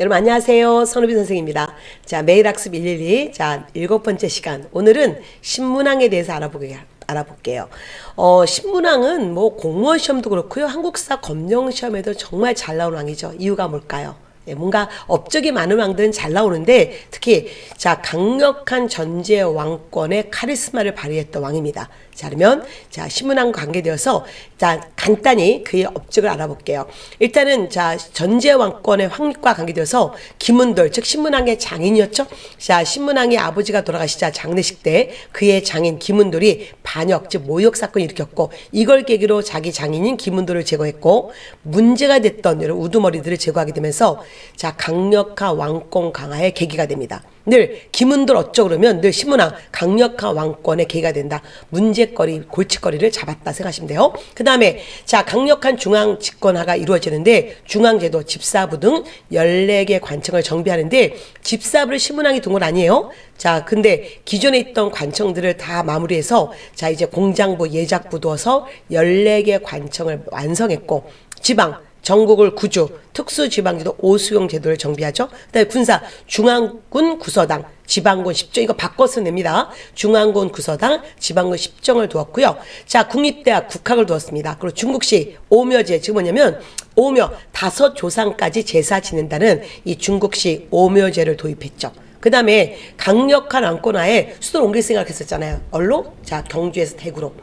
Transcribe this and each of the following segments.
여러분 안녕하세요. 선우비 선생입니다. 자, 매일 학습 112. 자, 일곱 번째 시간. 오늘은 신문항에 대해서 알아보게 알아볼게요. 어, 신문항은 뭐 공무원 시험도 그렇고요. 한국사 검정 시험에도 정말 잘 나오는 왕이죠. 이유가 뭘까요? 예, 뭔가 업적이 많은 왕들은 잘 나오는데 특히 자 강력한 전제 왕권의 카리스마를 발휘했던 왕입니다. 자 그러면 자 신문왕과 관계되어서 자 간단히 그의 업적을 알아볼게요. 일단은 자 전제 왕권의 확립과 관계되어서 김은돌 즉 신문왕의 장인이었죠. 자 신문왕의 아버지가 돌아가시자 장례식 때 그의 장인 김은돌이 반역 즉 모욕 사건 을 일으켰고 이걸 계기로 자기 장인인 김은돌을 제거했고 문제가 됐던 여러 우두머리들을 제거하게 되면서 자 강력한 왕권 강화의 계기가 됩니다. 늘 김은돌 어쩌 그러면 늘 신문왕 강력한 왕권의 계기가 된다. 문제거리 골칫거리를 잡았다 생각하시면 돼요. 그 다음에 자 강력한 중앙 집권화가 이루어지는데 중앙제도 집사부 등 14개 관청을 정비하는데 집사부를 신문왕이 둔 건 아니에요. 자 근데 기존에 있던 관청들을 다 마무리해서 자 이제 공장부 예작부 두어서 14개 관청을 완성했고 지방 전국을 구주, 특수지방제도 오수용 제도를 정비하죠. 그다음에 군사, 중앙군 구서당, 지방군 10정 이거 바꿔서 냅니다. 중앙군 구서당, 지방군 10정을 두었고요. 자, 국립대학 국학을 두었습니다. 그리고 중국시 오묘제 지금 뭐냐면 오묘 다섯 조상까지 제사 지낸다는 이 중국시 오묘제를 도입했죠. 그 다음에 강력한 안건하에 수도를 옮길 생각했었잖아요. 얼로? 자, 경주에서 대구로.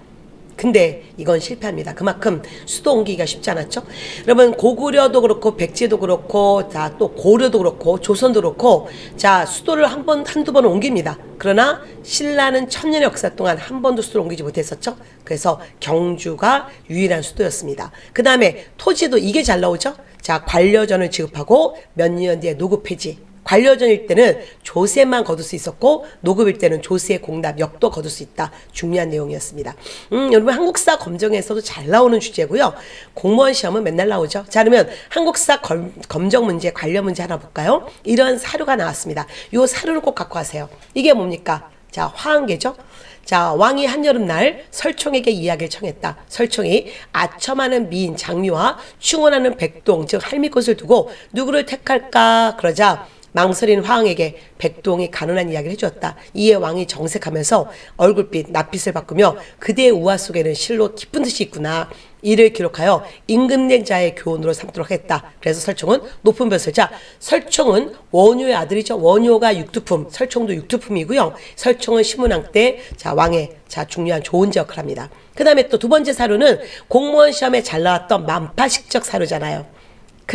근데 이건 실패합니다. 그만큼 수도 옮기기가 쉽지 않았죠. 여러분 고구려도 그렇고 백제도 그렇고 자 또 고려도 그렇고 조선도 그렇고 자 수도를 한 번 한두 번 옮깁니다. 그러나 신라는 천년의 역사 동안 한 번도 수도를 옮기지 못했었죠. 그래서 경주가 유일한 수도였습니다. 그 다음에 토지도 이게 잘 나오죠. 자 관료전을 지급하고 몇 년 뒤에 노구 폐지. 관료전일 때는 조세만 거둘 수 있었고 노급일 때는 조세 공납 역도 거둘 수 있다. 중요한 내용이었습니다. 음, 여러분 한국사 검정에서도 잘 나오는 주제고요. 공무원 시험은 맨날 나오죠. 자 그러면 한국사 검, 검정 문제 관련 문제 하나 볼까요? 이런 사료가 나왔습니다. 요 사료를 꼭 갖고 가세요. 이게 뭡니까? 자 화한계죠. 자, 왕이 한여름날 설총에게 이야기를 청했다. 설총이 아첨하는 미인 장미와 충원하는 백동, 즉 할미꽃을 두고 누구를 택할까? 그러자 망설인 화왕에게 백동이 가난한 이야기를 해주었다. 이에 왕이 정색하면서 얼굴빛, 낯빛을 바꾸며 그대의 우화 속에는 실로 깊은 뜻이 있구나. 이를 기록하여 임금된 자의 교훈으로 삼도록 했다. 그래서 설총은 높은 벼슬. 자, 설총은 원효의 아들이죠. 원효가 육두품, 설총도 육두품이고요. 설총은 신문왕 때, 자, 왕의, 자, 중요한 조언자 역할을 합니다. 그 다음에 또 두 번째 사료는 공무원 시험에 잘 나왔던 만파식적 사료잖아요.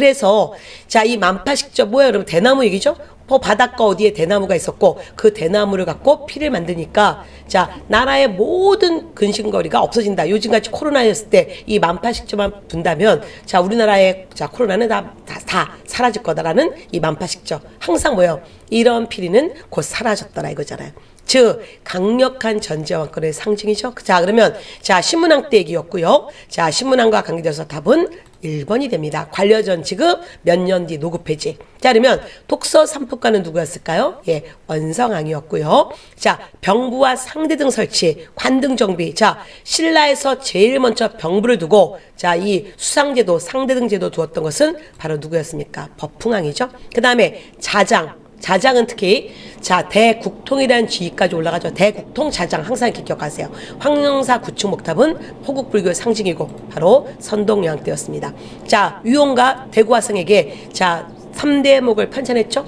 그래서 자 이 만파식적 뭐야 여러분 대나무 얘기죠? 뭐 바닷가 어디에 대나무가 있었고 그 대나무를 갖고 피를 만드니까 자 나라의 모든 근심거리가 없어진다. 요즘같이 코로나였을 때 이 만파식적만 둔다면 자 우리나라의 자 코로나는 다, 다, 다 사라질 거다라는 이 만파식적 항상 뭐요 이런 피리는 곧 사라졌더라 이거잖아요. 즉 강력한 전제왕권의 상징이죠. 자 그러면 자 신문왕 때 얘기였고요. 자 신문왕과 관계돼서 답은 1번이 됩니다. 관료전 지급 몇 년 뒤 노급 폐지. 자 그러면 독서 삼품가는 누구였을까요? 예 원성왕이었고요. 자 병부와 상대 등 설치 관등 정비. 자 신라에서 제일 먼저 병부를 두고 자 이 수상제도 상대 등 제도 두었던 것은 바로 누구였습니까? 법풍왕이죠. 그 다음에 자장 자장은 특히 자 대국통이라는 지위까지 올라가죠. 대국통 자장 항상 기억하세요. 황영사 구축 목탑은 호국불교의 상징이고 바로 선동여왕 때였습니다. 자 유용과 대구화성에게 자 3대목을 편찬했죠.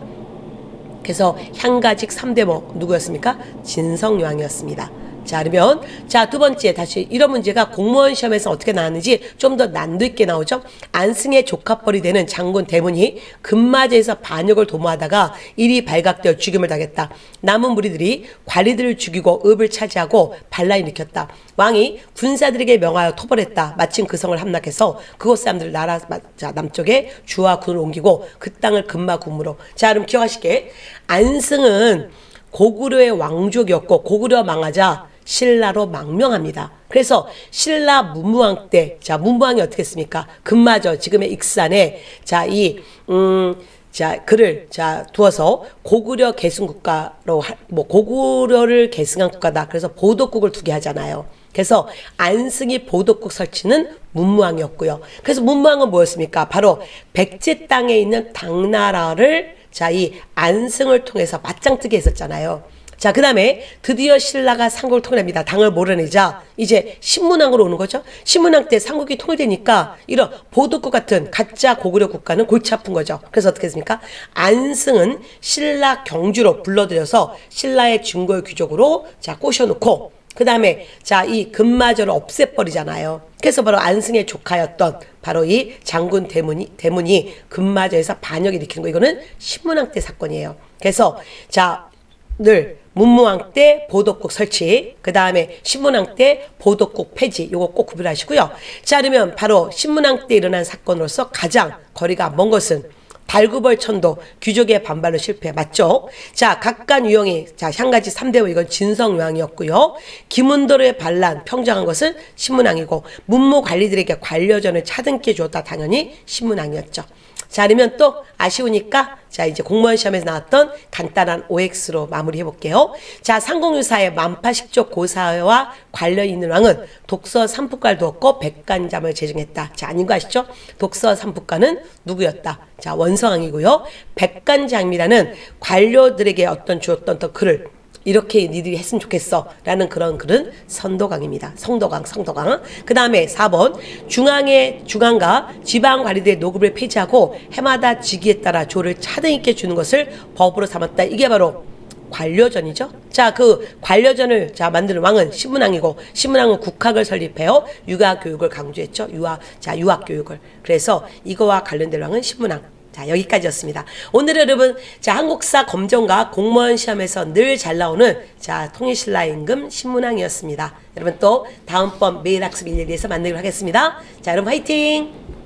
그래서 향가직 3대목 누구였습니까? 진성여왕이었습니다. 자, 그러면 자, 두 번째 다시 이런 문제가 공무원 시험에서 어떻게 나왔는지 좀 더 난도 있게 나오죠. 안승의 조카뻘이 되는 장군 대문이 금마제에서 반역을 도모하다가 일이 발각되어 죽임을 당했다. 남은 무리들이 관리들을 죽이고 읍을 차지하고 반란을 일으켰다. 왕이 군사들에게 명하여 토벌했다. 마침 그 성을 함락해서 그곳 사람들을 나라 자, 남쪽에 주와 군을 옮기고 그 땅을 금마군무로. 자, 그럼 기억하시게 안승은 고구려의 왕족이었고 고구려 망하자 신라로 망명합니다. 그래서 신라 문무왕 때, 자, 문무왕이 어떻게 했습니까? 금마저, 지금의 익산에, 자, 이, 음, 자, 글을, 자, 두어서 고구려 계승국가로, 하- 뭐, 고구려를 계승한 국가다. 그래서 보도국을 두게 하잖아요. 그래서 안승이 보도국 설치는 문무왕이었고요. 그래서 문무왕은 뭐였습니까? 바로 백제 땅에 있는 당나라를 자, 이 안승을 통해서 맞짱뜨게 했었잖아요. 자, 그 다음에 드디어 신라가 삼국을 통일합니다. 당을 몰아내자 이제 신문왕으로 오는 거죠. 신문왕 때 삼국이 통일되니까 이런 보도국 같은 가짜 고구려 국가는 골치 아픈 거죠. 그래서 어떻게 했습니까? 안승은 신라 경주로 불러들여서 신라의 증거의 귀족으로 자 꼬셔놓고 그 다음에 자 이 금마저를 없애버리잖아요. 그래서 바로 안승의 조카였던 바로 이 장군 대문이 대문이 금마저에서 반역을 일으키는 거 이거는 신문왕 때 사건이에요. 그래서 자늘 문무왕 때 보도국 설치, 그 다음에 신문왕 때 보도국 폐지, 요거 꼭 구별하시고요. 자, 그러면 바로 신문왕 때 일어난 사건으로서 가장 거리가 먼 것은 달구벌 천도 귀족의 반발로 실패 맞죠? 자 각간 유형이 자한 가지 3대호 이건 진성유왕이었고요. 김은도의 반란 평정한 것은 신문왕이고 문무 관리들에게 관료전을 차등께 주었다 당연히 신문왕이었죠. 자 그러면 또 아쉬우니까 자 이제 공무원 시험에서 나왔던 간단한 OX로 마무리해 볼게요. 자 상공유사의 만파식족 고사와 관련 있는 왕은 독서 삼품가를 두었고 백간잠을 제정했다. 자 아닌 거 아시죠? 독서 삼품가는 누구였다? 자 원성왕이고요. 백간장이라는 관료들에게 어떤 주었던 글을 이렇게 니들이 했으면 좋겠어. 라는 그런 글은 선도강입니다. 성도강, 성도강. 그 다음에 4번. 중앙의, 중앙과 지방 관리들의 노급을 폐지하고 해마다 직위에 따라 조를 차등 있게 주는 것을 법으로 삼았다. 이게 바로 관료전이죠. 자, 그 관료전을 자 만드는 왕은 신문왕이고 신문왕은 국학을 설립해요. 육아 교육을 강조했죠. 유아 자 유학 교육을. 그래서 이거와 관련된 왕은 신문왕. 자, 여기까지였습니다. 오늘 여러분, 자, 한국사 검정과 공무원 시험에서 늘 잘 나오는 자, 통일신라 임금 신문왕이었습니다. 여러분 또 다음번 매일 학습 일일에서 만나기로 하겠습니다. 자, 여러분 화이팅!